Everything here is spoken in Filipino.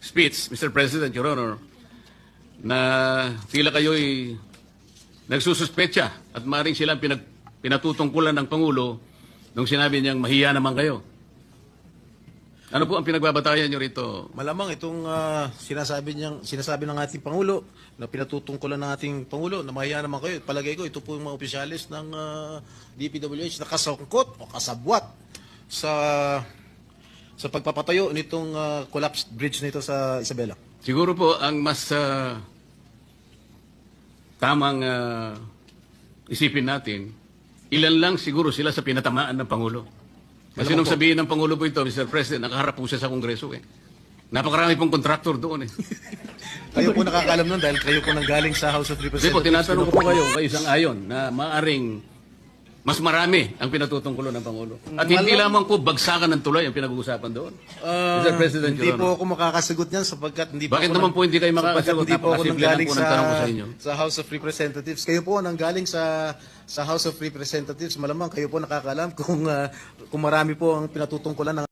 speech, Mr. President, Your Honor, na tila kayo'y nagsususpecha at maring silang pinag, pinatutungkulan ng Pangulo nung sinabi niyang mahiya naman kayo. Ano po ang pinagbabatayan niyo rito? Malamang itong ah, sinasabi niyang sinasabi ng ating pangulo na pinatutungkulan ng ating pangulo na mahiya naman kayo. Palagay ko ito po yung mga opisyalis ng ah, DPWH na kasangkot o kasabwat sa sa pagpapatayo nitong ah, collapsed bridge nito sa Isabela. Siguro po ang mas ah, tamang ah, isipin natin, ilan lang siguro sila sa pinatamaan ng Pangulo. Kasi nung sabihin ng Pangulo po ito, Mr. President, nakaharap po siya sa Kongreso eh. Napakarami pong kontraktor doon eh. Kayo po nakakaalam nun dahil kayo po nanggaling sa House of Hindi Representatives. po, tinatanong ko po kayo, kayo isang ayon, na maaring mas marami ang pinatutungkulo ng Pangulo. At hindi lamang po bagsakan ng tulay ang pinag-uusapan doon. Ah, Mr. President, hindi Your po ako makakasagot niyan sapagkat hindi po Bakit ako naman po hindi kayo makakasagot? hindi po ako Napakasimple lang nanggaling po ng sa, tanong ko sa inyo. sa House of Representatives. Kayo po nanggaling sa sa House of Representatives. Malamang kayo po nakakaalam kung ah, kung marami po ang pinatutungkulan ng